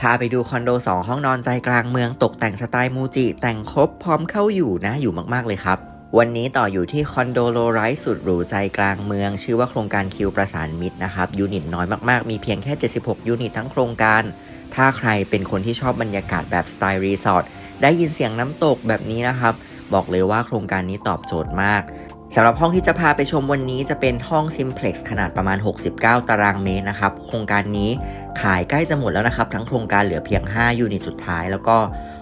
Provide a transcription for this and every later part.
พาไปดูคอนโด 2 ห้องนอนใจกลางเมืองตกแต่งสไตล์มูจิ แต่งครบพร้อมเข้าอยู่นะอยู่มาก ๆ เลยครับ วันนี้ต่ออยู่ที่คอนโดโลไรส์สุดหรูใจกลางเมือง ชื่อว่าโครงการคิวประสานมิตรนะครับ ยูนิตน้อยมากๆ มีเพียงแค่ 76 ยูนิตทั้งโครงการ ถ้าใครเป็นคนที่ชอบบรรยากาศแบบสไตล์รีสอร์ทได้ยินเสียงน้ำตกแบบนี้นะครับ บอกเลยว่าโครงการนี้ตอบโจทย์มากสำหรับห้องที่จะพาไปชมวันนี้จะเป็นห้อง Simplex ขนาดประมาณ 69 ตารางเมตรนะครับ โครงการนี้ขายใกล้จะหมดแล้วนะครับ ทั้งโครงการเหลือเพียง 5 ยูนิตสุดท้าย แล้วก็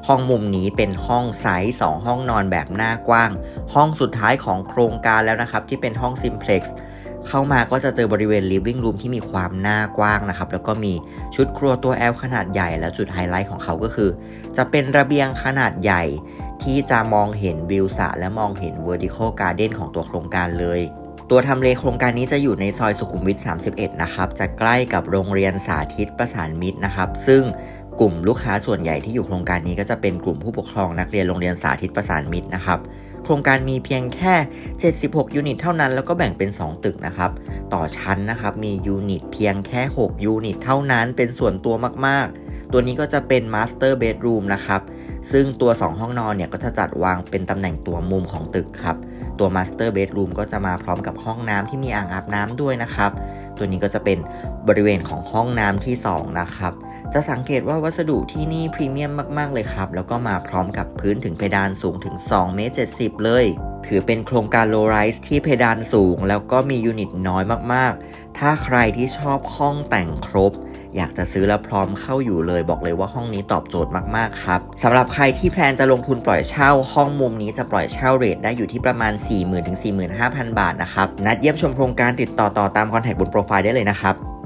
ห้องมุมนี้เป็นห้องไซส์2ห้องนอนแบบหน้ากว้าง ห้องสุดท้ายของโครงการแล้วนะครับ ที่เป็นห้อง Simplex เข้ามาก็จะเจอบริเวณ living room ที่มีความหน้ากว้างนะครับ แล้วก็มีชุดครัวตัว L ขนาดใหญ่ และจุดไฮไลท์ของเขาก็คือ จะเป็นระเบียงขนาดใหญ่ ที่จะมองเห็นวิวสระและมองเห็น vertical garden ของตัวโครงการเลย ตัวทำเลโครงการนี้จะอยู่ในซอยสุขุมวิท 31 นะครับ จะใกล้กับโรงเรียนสาธิตประสานมิตรนะครับ ซึ่งกลุ่มลูกค้าส่วนใหญ่ที่อยู่โครงการนี้ก็จะเป็นกลุ่มผู้ปกครองนักเรียนโรงเรียนสาธิตประสานมิตรนะครับ โครงการมีเพียงแค่ 76 ยูนิตเท่านั้น แล้วก็แบ่งเป็น 2 ตึกนะครับ ต่อชั้นนะครับ มียูนิตเพียงแค่ 6 ยูนิตเท่านั้น เป็นส่วนตัวมากๆ ตัวนี้ก็จะเป็น Master Bedroom นะครับ ซึ่งตัว 2 ห้องนอนเนี่ยก็จะจัดวางเป็นตำแหน่งตัวมุมของตึกครับ ตัว Master Bedroom ก็จะมาพร้อมกับห้องน้ำที่มีอ่างอาบน้ำด้วยนะครับ ตัวนี้ก็จะเป็นบริเวณของห้องน้ำที่ 2 นะครับ จะสังเกตว่าวัสดุที่นี่พรีเมียมมากๆเลยครับ แล้วก็มาพร้อมกับพื้นถึงเพดานสูงถึง2เมตร70 เลยถือเป็นโครงการโลไรส์ที่เพดานสูง แล้วก็มียูนิตน้อยมากๆ ถ้าใครที่ชอบห้องแต่งครบ อยากจะซื้อแล้วพร้อมเข้าอยู่เลย บอกเลยว่าห้องนี้ตอบโจทย์มากๆครับสำหรับใครที่แพลนจะลงทุนปล่อยเช่า ห้องมุมนี้จะปล่อยเช่าเรทได้อยู่ที่ประมาณ 40,000 ถึง 45,000 บาทนะครับนัดเยี่ยมชมโครงการติดต่อต่อตามคอนแทคบนโปรไฟล์ได้เลยนะครับ